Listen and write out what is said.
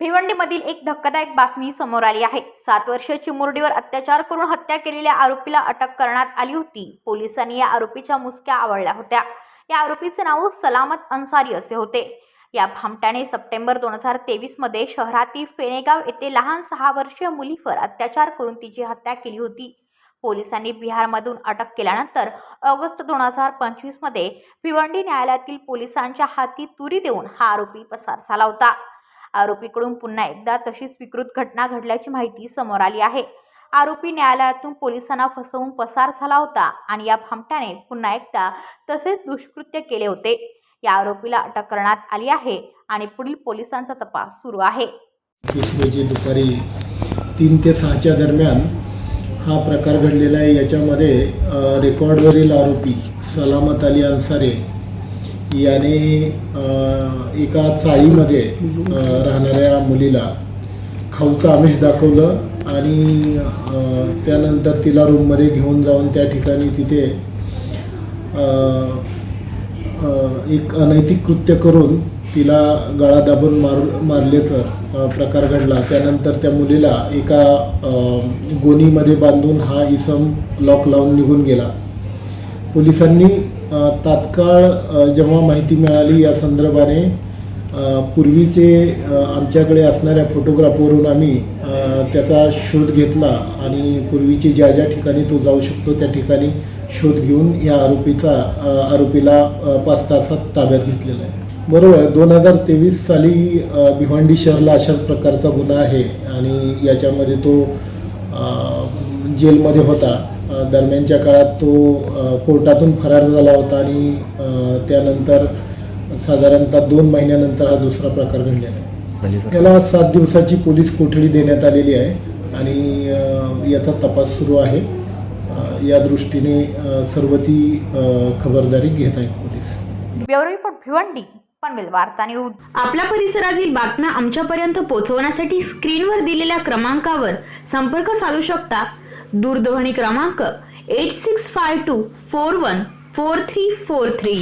भिवंडीमधील एक धक्कादायक बातमी समोर आली आहे. सात वर्षाची मुरडीवर अत्याचार करून हत्या केलेल्या आरोपीला अटक करण्यात आली होती. पोलिसांनी या आरोपीच्या मुसक्या आवळल्या होत्या. या आरोपीचे नाव सलामत अन्सारी असे होते. या भामट्याने सप्टेंबर दोन हजार तेवीसमध्ये शहरातील फेनेगाव येथे लहान सहा वर्षीय मुलीवर अत्याचार करून तिची हत्या केली होती. पोलिसांनी बिहारमधून अटक केल्यानंतर ऑगस्ट दोन हजार पंचवीसमध्ये भिवंडी न्यायालयातील पोलिसांच्या हाती तुरी देऊन हा आरोपी पसार झाला होता. आरोपीकडून पुन्हा एकदा तशीच विकृत घटना घडल्याची माहिती समोर आली आहे. आरोपी न्यायालयातून पोलिसांना फसवून पसार झाला होता आणि या भामट्याने पुन्हा एकदा तसेच दुष्कृत्य केले होते. या आरोपीला अटक करण्यात आली आहे आणि पुढील पोलिसांचा तपास सुरू आहे. रोजी दुपारी तीन ते सहाच्या दरम्यान हा प्रकार घडलेला आहे. याच्यामध्ये रेकॉर्डवरील आरोपी सलामत अली अन्सारे याने एका चाळीमध्ये राहणाऱ्या मुलीला खाऊचं आमिष दाखवलं आणि त्यानंतर तिला रूममध्ये घेऊन जाऊन त्या ठिकाणी तिथे एक अनैतिक कृत्य करून तिला गळा दाबून मार मारल्याचं प्रकार घडला. त्यानंतर त्या मुलीला एका गोणीमध्ये बांधून हा इसम लॉक लावून निघून गेला. पोलिसांनी तात्काळ जेव्हा माहिती मिळाली या संदर्भाने पूर्वीचे आमच्याकडे असणाऱ्या फोटोग्राफवरून आम्ही त्याचा शोध घेतला आणि पूर्वीचे ज्या ज्या ठिकाणी तो जाऊ शकतो त्या ठिकाणी शोध घेऊन या आरोपीचा आरोपीला पाच तासात ताब्यात घेतलेला आहे. बरोबर. दोन हजार तेवीस साली भिवंडी शहरला अशाच प्रकारचा गुन्हा आहे आणि याच्यामध्ये तो जेलमध्ये होता. दरम्यानच्या काळात तो कोर्टातून फरार झाला होता आणि त्यानंतर साधारणतः दोन महिन्यानंतर हा दुसरा प्रकार घडलेला आहे. म्हणजे सर याला सात दिवसाची पोलीस कोठडी देण्यात आलेली आहे आणि याचा तपास सुरू आहे. या दृष्टीने सर्व ती खबरदारी घेत आहेत police. Bureau report Bhiwandi Panvel वार्ता न्यूज. आपल्या परिसरातील बातम्या आमच्यापर्यंत पोहोचवण्यासाठी स्क्रीनवर दिलेल्या क्रमांकावर संपर्क साधू शकता. दूरध्वनी क्रमांक eight six five two four one four three four three